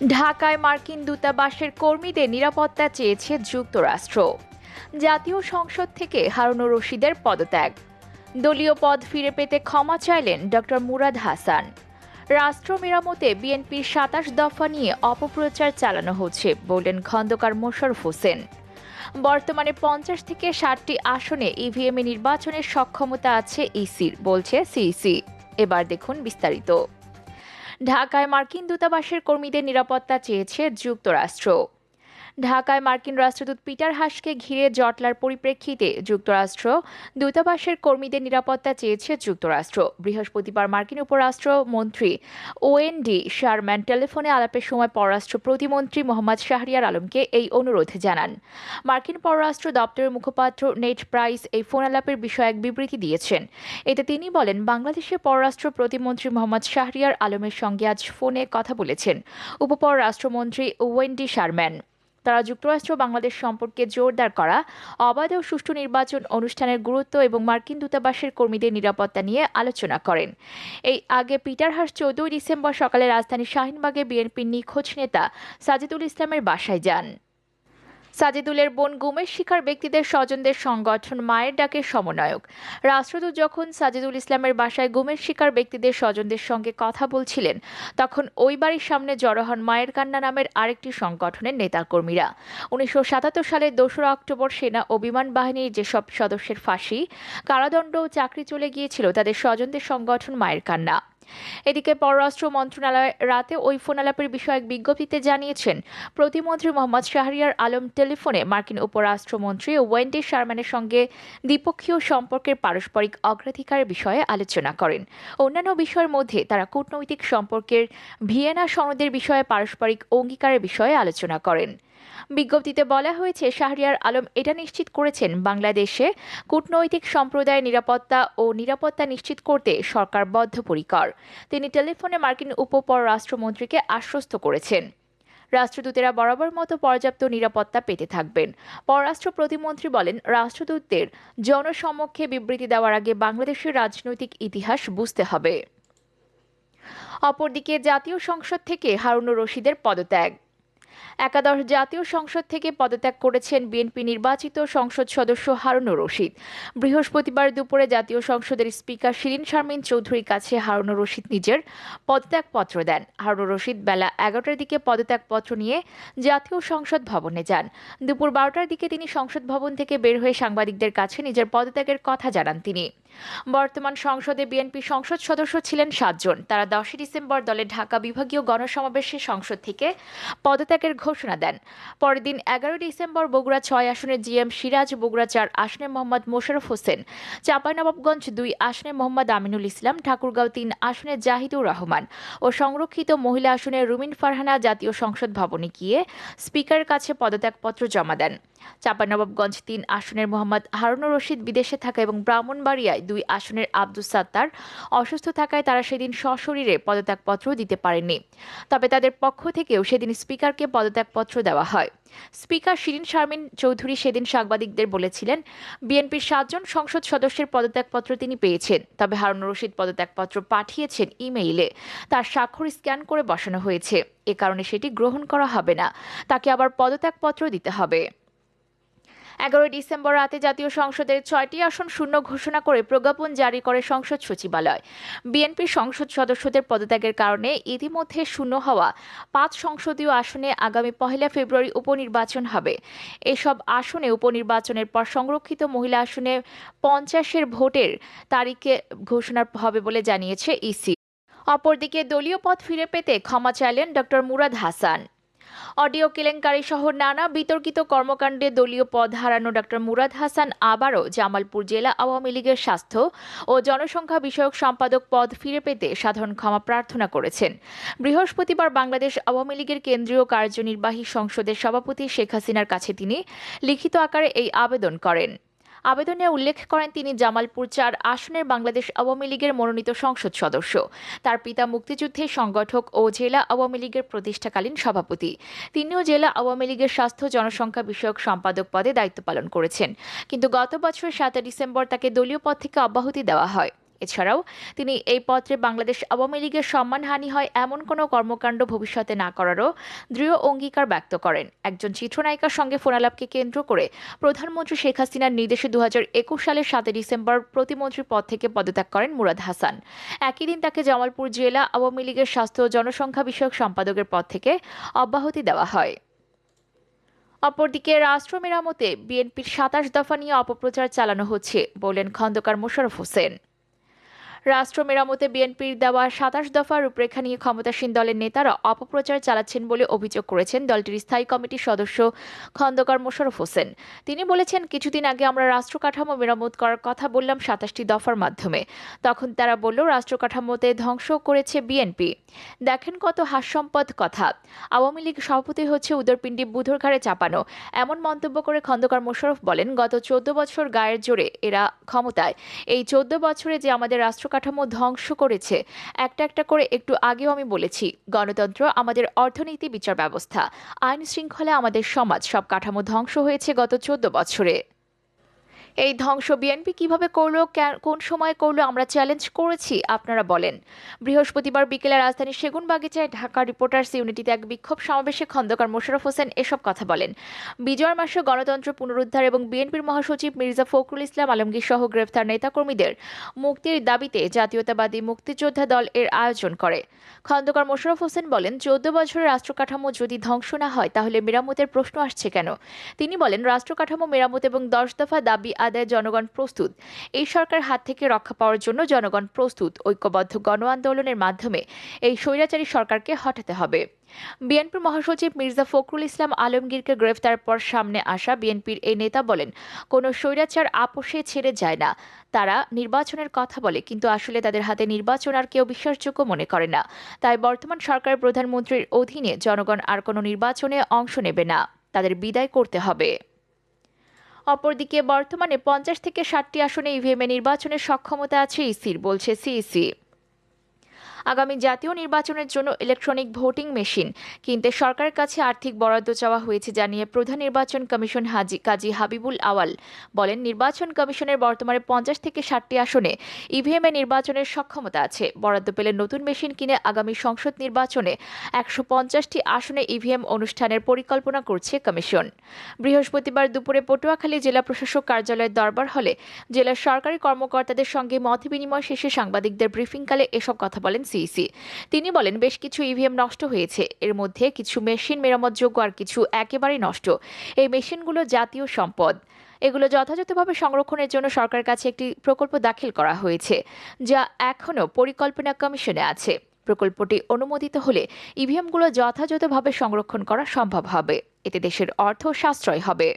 ঢাকায় মার্কিন দূতাবাসের কর্মীদের নিরাপত্তা চেয়েছে যুক্তরাষ্ট্র। জাতীয় সংসদ থেকে হারুনুর রশিদের পদত্যাগ। দলীয় পদ ফিরে পেতে ক্ষমা চাইলেন ডক্টর মুরাদ হাসান। রাষ্ট্র মেরামতে বিএনপির সাতাশ দফা নিয়ে অপপ্রচার চালানো হচ্ছে বললেন খন্দকার মোশারফ হোসেন। বর্তমানে পঞ্চাশ থেকে ষাটটি আসনে ইভিএমে নির্বাচনের সক্ষমতা আছে ইসির, বলছে সিইসি। এবার দেখুন বিস্তারিত। ঢাকায় মার্কিন দূতাবাসের কর্মীদের নিরাপত্তা চেয়েছে যুক্তরাষ্ট্র। ঢাকায় মার্কিন রাষ্ট্রদূত পিটার হাসকে ঘিরে জটলার পরিপ্রেক্ষিতে যুক্তরাষ্ট্র দূতাবাসের কর্মীদের নিরাপত্তা চেয়েছে যুক্তরাষ্ট্র। বৃহস্পতিবার মার্কিন উপরাষ্ট্র মন্ত্রী ওএনডি শারম্যান টেলিফোনে আলাপের সময় পররাষ্ট্র প্রতিমন্ত্রী মোহাম্মদ শাহরিয়ার আলমকে এই অনুরোধ জানান। মার্কিন পররাষ্ট্র দপ্তরের মুখপাত্র নেট প্রাইস এই ফোন আলাপের বিষয়ে এক বিবৃতি দিয়েছেন। এতে তিনি বলেন, বাংলাদেশের পররাষ্ট্র প্রতিমন্ত্রী মোহাম্মদ শাহরিয়ার আলমের সঙ্গে আজ ফোনে কথা বলেছেন। উপপররাষ্ট্রমন্ত্রী ওয়েন্ডি শারম্যান। তারা যুক্তরাষ্ট্র বাংলাদেশ সম্পর্কে জোরদার করা, অবাধ ও সুষ্ঠু নির্বাচন অনুষ্ঠানের গুরুত্ব এবং মার্কিন দূতাবাসের কর্মীদের নিরাপত্তা নিয়ে আলোচনা করেন। এই আগে পিটার হাস চৌদ্দই ডিসেম্বর সকালে রাজধানী শাহিনবাগে বিএনপির নিখোঁজ নেতা সাজিদুল ইসলামের বাসায় যান। সাজিদুলের বোন গুমের শিকার ব্যক্তিদের স্বজনদের সংগঠন মায়ের ডাকের সমন্বয়ক। রাষ্ট্রদূত যখন সাজিদুল ইসলামের বাসায় গুমের শিকার ব্যক্তিদের স্বজনদের সঙ্গে কথা বলছিলেন, তখন ওই বাড়ির সামনে জড়ো হন মায়ের কান্না নামের আরেকটি সংগঠনের নেতাকর্মীরা। উনিশশো সাতাত্তর সালের দোসরা অক্টোবর সেনা ও বিমান বাহিনীর যেসব সদস্যের ফাঁসি, কারাদণ্ড ও চাকরি চলে গিয়েছিল, তাদের স্বজনদের সংগঠন মায়ের কান্না। এদিকে পররাষ্ট্র মন্ত্রণালয় রাতে ওই ফোন আলাপের বিষয়ে এক বিজ্ঞপ্তিতে জানিয়েছেন, প্রতিমন্ত্রী মোহাম্মদ শাহরিয়ার আলম টেলিফোনে মার্কিন উপরাষ্ট্রমন্ত্রী ওয়েন্ডি শারম্যানের সঙ্গে দ্বিপক্ষীয় সম্পর্কের পারস্পরিক অগ্রাধিকারের বিষয়ে আলোচনা করেন। অন্যান্য বিষয়ের মধ্যে তারা কূটনৈতিক সম্পর্কের ভিয়েনা সনদের বিষয়ে পারস্পরিক অঙ্গীকারের বিষয়ে আলোচনা করেন। বিজ্ঞপ্তিতে বলা হয়েছে, শাহরিয়ার আলম এটা নিশ্চিত করেছেন, বাংলাদেশে কূটনৈতিক সম্প্রদায়ের নিরাপত্তা ও নিরাপত্তা নিশ্চিত করতে সরকার বদ্ধপরিকর। তিনি টেলিফোনে মার্কিন উপপররাষ্ট্রমন্ত্রীকে আশ্বস্ত করেছেন। রাষ্ট্রদূতেরা বরাবর মতো পর্যাপ্ত নিরাপত্তা পেতে থাকবেন। পররাষ্ট্র প্রতিমন্ত্রী বলেন, রাষ্ট্রদূতদের জনসমক্ষে বিবৃতি দেওয়ার আগে বাংলাদেশের রাজনৈতিক ইতিহাস বুঝতে হবে। অপরদিকে জাতীয় সংসদ থেকে হারুনুর রশিদের পদত্যাগ। একাদশ জাতীয় সংসদ থেকে পদত্যাগ করেছেন বিএনপি নির্বাচিত সংসদ সদস্য হারুনুর রশিদ। বৃহস্পতিবার দুপুরে জাতীয় সংসদের স্পিকার শিরিন শারমিন চৌধুরীর কাছে হারুনুর রশিদ নিজের পদত্যাগপত্র দেন। হারুনুর রশিদ বেলা এগারোটার দিকে পদত্যাগপত্র নিয়ে জাতীয় সংসদ ভবনে যান। দুপুর বারোটার দিকে তিনি সংসদ ভবন থেকে বের হয়ে সাংবাদিকদের কাছে নিজের পদত্যাগের কথা জানান তিনি। বর্তমান সংসদে বিএনপি সংসদ সদস্য ছিলেন সাতজন। তারা দশই ডিসেম্বর দলের ঢাকা বিভাগীয় গণসমাবেশে সংসদ থেকে পদত্যাগের ঘোষণা দেন। পরের দিন এগারোই ডিসেম্বর বগুড়া ছয় আসনে জিএম সিরাজ, বগুড়া চার আসনে মোহাম্মদ মোশারফ হোসেন, চাঁপাইনবাবগঞ্জ দুই আসনে মোহাম্মদ আমিনুল ইসলাম, ঠাকুরগাঁও তিন আসনে জাহিদুর রহমান ও সংরক্ষিত মহিলা আসনে রুমিন ফারহানা জাতীয় সংসদ ভবনে গিয়ে স্পিকারের কাছে পদত্যাগপত্র জমা দেন। চাঁপানবাবগঞ্জ তিন আসনের মোহাম্মদ হারুনুর রশিদ বিদেশে থাকা এবং ব্রাহ্মণবাড়িয়ায় দুই আসনের আব্দুস সাত্তার অসুস্থ থাকায় তারা সেদিন সশরীরে পদত্যাগপত্র দিতে পারেননি। তবে তাদের পক্ষ থেকেও সেদিন স্পিকারকে পদত্যাগপত্র দেওয়া হয়। স্পিকার শিরিন শারমিন চৌধুরী সেদিন সাংবাদিকদের বলেছিলেন, বিএনপির সাতজন সংসদ সদস্যের পদত্যাগপত্র তিনি পেয়েছেন, তবে হারুন রশিদ পদত্যাগপত্র পাঠিয়েছেন ইমেইলে। তার স্বাক্ষর স্ক্যান করে বসানো হয়েছে। এ কারণে সেটি গ্রহণ করা হবে না। তাকে আবার পদত্যাগপত্র দিতে হবে। এগারোই ডিসেম্বর রাতে জাতীয় সংসদের ছয়টি আসন শূন্য ঘোষণা করে প্রজ্ঞাপন জারি করে সংসদ সচিবালয়। বিএনপির সংসদ সদস্যদের পদত্যাগের কারণে ইতিমধ্যে শূন্য হওয়া পাঁচ সংসদীয় আসনে আগামী পহেলা ফেব্রুয়ারি উপনির্বাচন হবে। এসব আসনে উপনির্বাচনের পর সংরক্ষিত মহিলা আসনে পঞ্চাশের ভোটের তারিখে ঘোষণা হবে বলে জানিয়েছে ইসি। অপরদিকে দলীয় পদ ফিরে পেতে ক্ষমা চাইলেন ডক্টর মুরাদ হাসান। অডিও কেলেঙ্কারি সহ নানা বিতর্কিত কর্মকাণ্ডে দলীয় পদ হারানো ডক্টর মুরাদ হাসান আবারও জামালপুর জেলা আওয়ামী লীগের স্বাস্থ্য ও জনসংখ্যা বিষয়ক সম্পাদক পদ ফিরে পেতে সাধারণ ক্ষমা প্রার্থনা করেছেন। বৃহস্পতিবার বাংলাদেশ আওয়ামী লীগের কেন্দ্রীয় কার্যনির্বাহী সংসদের সভাপতি শেখ হাসিনার কাছে তিনি লিখিত আকারে এই আবেদন করেন। আবেদনে উল্লেখ করেন তিনি জামালপুর চার আসনের বাংলাদেশ আওয়ামী লীগের মনোনীত সংসদ সদস্য। তার পিতা মুক্তিযুদ্ধের সংগঠক ও জেলা আওয়ামী লীগের প্রতিষ্ঠাকালীন সভাপতি। তিনিও জেলা আওয়ামী লীগের স্বাস্থ্য জনসংখ্যা বিষয়ক সম্পাদক পদে দায়িত্ব পালন করেছেন। কিন্তু গত বছর সাত ডিসেম্বর তাকে দলীয় পদ থেকে অব্যাহতি দেওয়া হয়। এছাড়াও তিনি এই পত্রে বাংলাদেশ আওয়ামী লীগের সম্মানহানি হয় এমন কোনো কর্মকাণ্ড ভবিষ্যতে না করারও দৃঢ় অঙ্গীকার ব্যক্ত করেন। একজন চিত্রনায়িকার সঙ্গে ফোনালাপকে কেন্দ্র করে প্রধানমন্ত্রী শেখ হাসিনার নির্দেশে দু হাজার একুশ সালের সাতই ডিসেম্বর প্রতিমন্ত্রীর পদ থেকে পদত্যাগ করেন মুরাদ হাসান। একই দিন তাকে জামালপুর জেলা আওয়ামী লীগের স্বাস্থ্য ও জনসংখ্যা বিষয়ক সম্পাদকের পদ থেকে অব্যাহতি দেওয়া হয়। অপরদিকে রাষ্ট্র মেরামতে বিএনপির সাতাশ দফা নিয়ে অপপ্রচার চালানো হচ্ছে বললেন খন্দকার মোশারফ হোসেন। রাষ্ট্র মেরামতে বিএনপির দেওয়া সাতাশ দফা রূপরেখা নিয়ে ক্ষমতাসীন দলের নেতারা অপপ্রচার চালাচ্ছেন বলে অভিযোগ করেছেন দলটির স্থায়ী কমিটির সদস্য খন্দকার মোশারফ হোসেন। তিনি বলেছেন, কিছুদিন আগে আমরা রাষ্ট্র কাঠামো মেরামত করার কথা বললাম সাতাশটি দফার মাধ্যমে। তখন তারা বলল, রাষ্ট্র কাঠামোতে ধ্বংস করেছে বিএনপি। দেখেন কত হাস্যম্পদ কথা। আওয়ামী লীগ সভাপতি হচ্ছে উদরপিণ্ডি বুধর ঘাড়ে চাপানো। এমন মন্তব্য করে খন্দকার মোশাররফ বলেন, গত চোদ্দ বছর গায়ের জোরে এরা ক্ষমতায়। এই চোদ্দ বছরে যে আমাদের রাষ্ট্র কাঠামো ধ্বংস করেছে। একটা একটা করে একটু আগেও আমি বলেছি, গণতন্ত্র আমাদের অর্থনীতি বিচার ব্যবস্থা। আইন শৃঙ্খলা আমাদের সমাজ, সব কাঠামো ধ্বংস হয়েছে গত চোদ্দ বছরে। এই ধ্বংস বিএনপি কীভাবে করল কোন সময় করল, আমরা চ্যালেঞ্জ করেছি, আপনারা বলেন। বৃহস্পতিবার বিকেলে রাজধানীর সেগুনবাগিচায় ঢাকা রিপোর্টার্স ইউনিটিতে এক বিক্ষোভ সমাবেশে খন্দকার মোশারফ হোসেন এসব কথা বলেন। বিজয় মাসে গণতন্ত্র পুনরুদ্ধার এবং বিএনপির মহাসচিব মির্জা ফখরুল ইসলাম আলমগীর সহ গ্রেফতার নেতাকর্মীদের মুক্তির দাবিতে জাতীয়তাবাদী মুক্তিযোদ্ধা দল এর আয়োজন করে। খন্দকার মোশারফ হোসেন বলেন, চোদ্দ বছরের রাষ্ট্র কাঠামো যদি ধ্বংস না হয়, তাহলে মেরামতের প্রশ্ন আসছে কেন? তিনি বলেন রাষ্ট্র কাঠামো মেরামত এবং দশ দফা দাবি আদায়ে জনগণ প্রস্তুত। এই সরকার হাত থেকে রক্ষা পাওয়ার জন্য জনগণ প্রস্তুত। ঐক্যবদ্ধ গণ আন্দোলনের মাধ্যমে এই স্বৈরাচারী সরকারকে হটাতে হবে। বিএনপির মহাসচিব মির্জা ফখরুল ইসলাম আলমগীরকে গ্রেফতার পর সামনে আসা বিএনপির এই নেতা বলেন, কোনো স্বৈরাচার আপোষে ছেড়ে যায় না। তারা নির্বাচনের কথা বলে, কিন্তু আসলে তাদের হাতে নির্বাচন আর কেউ বিশ্বাসযোগ্য মনে করে না। তাই বর্তমান সরকার প্রধানমন্ত্রীর অধীনে জনগণ আর কোনো নির্বাচনে অংশ নেবে না। তাদের বিদায় করতে হবে। অপরদিকে বর্তমানে পঞ্চাশ থেকে ষাটটি আসনে ইভিএমে নির্বাচনের সক্ষমতা আছে ইসির বলছে সিইসি। আগামী জাতীয় নির্বাচনের জন্য ইলেকট্রনিক ভোটিং মেশিন কিনতে সরকারের কাছে আর্থিক বরাদ্দ চাওয়া হয়েছে জানিয়ে প্রধান নির্বাচন কমিশন হাজি কাজী হাবিবুল আওয়াল বলেন, নির্বাচন কমিশনের বর্তমানে পঞ্চাশ থেকে ষাটটি আসনে ইভিএমে নির্বাচনের সক্ষমতা আছে। বরাদ্দ পেলে নতুন মেশিন কিনে আগামী সংসদ নির্বাচনে একশো পঞ্চাশটি আসনে ইভিএম অনুষ্ঠানের পরিকল্পনা করছে কমিশন। বৃহস্পতিবার দুপুরে পটুয়াখালী জেলা প্রশাসক কার্যালয়ের দরবার হলে জেলার সরকারি কর্মকর্তাদের সঙ্গে মত বিনিময় শেষে সাংবাদিকদের ব্রিফিংকালে এসব কথা বলেন সিইসি তিনি বলেন, বেশ কিছু ইভিএম নষ্ট হয়েছে। এর মধ্যে কিছু মেশিন মেরামতযোগ্য আর কিছু একেবারেই নষ্ট। এই মেশিনগুলো জাতীয় সম্পদ। এগুলো যথাযথভাবে সংরক্ষণের জন্য সরকারের কাছে একটি প্রকল্প দাখিল করা হয়েছে, যা এখনও পরিকল্পনা কমিশনে আছে। প্রকল্পটি অনুমোদিত হলে ইভিএমগুলো যথাযথভাবে সংরক্ষণ করা সম্ভব হবে। এতে দেশের অর্থ সাশ্রয় হবে।